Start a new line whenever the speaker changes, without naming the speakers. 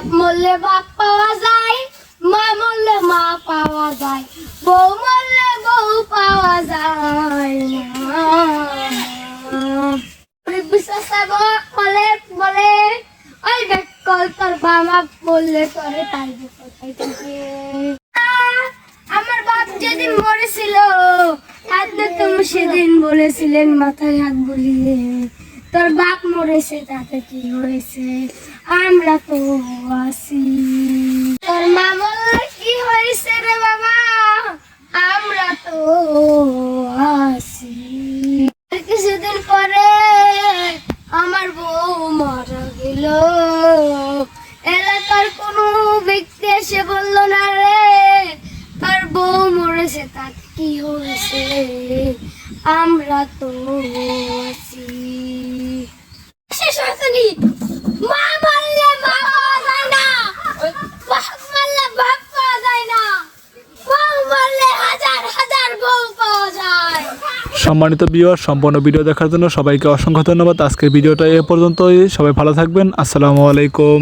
বাপ মরলে বাপ পাওয়া যায়, মা মরলে মা পাওয়া যায়, বউ মরলে বউ পাওয়া যায় বিশ্বাস বলে বলে, ওই কল তোর বাবা বললে তোরে তাই আমার বাপ যেদিন মরেছিল আপনি তুমি সেদিন বলেছিলেন, মাথায় হাত বুলিয়ে তোর বাপ মরেছে, তাতে কি হয়েছে? আমরা তো আছি। তোর মামার কি হয়েছে রে বাবা? আমরা তো আছি। কিছুদিন পরে আমার বউ মারা গেল। এলাকার কোনো ব্যক্তি এসে বলল, না রে, তার বউ মরেছে তার কি হয়েছে? আমরা তো আছি শেষ হয়নি মা মারলে মা পাওয়া যায় না বাপ মারলে বাপ পাওয়া যায় না বউ মারলে হাজার হাজার বউ পাওয়া যায়
সম্মানিত বিওয়ার সম্পূর্ণ ভিডিও দেখার জন্য সবাইকে অসংখ্য ধন্যবাদ। আজকের ভিডিওটা এ পর্যন্তই। সবাই ভালো থাকবেন। আসসালামু আলাইকুম।